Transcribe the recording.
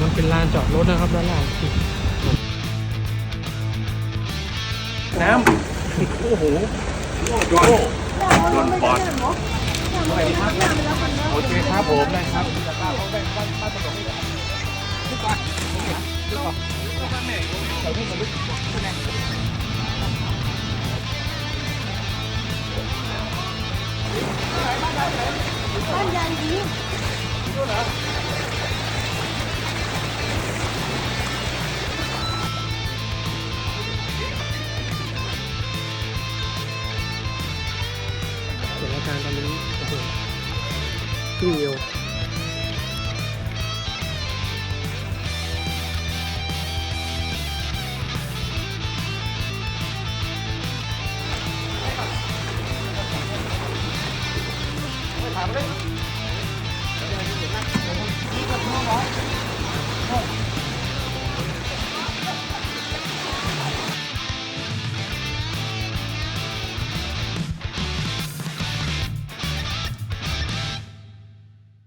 มันเป็นลานจอดรถนะครับด้านล่างน้ำโอ้โหโดนโดนปอดโอเคครับผมได้ครับบ้านยายดีาการตอนนี้โอ้โหขึ้นเร็ว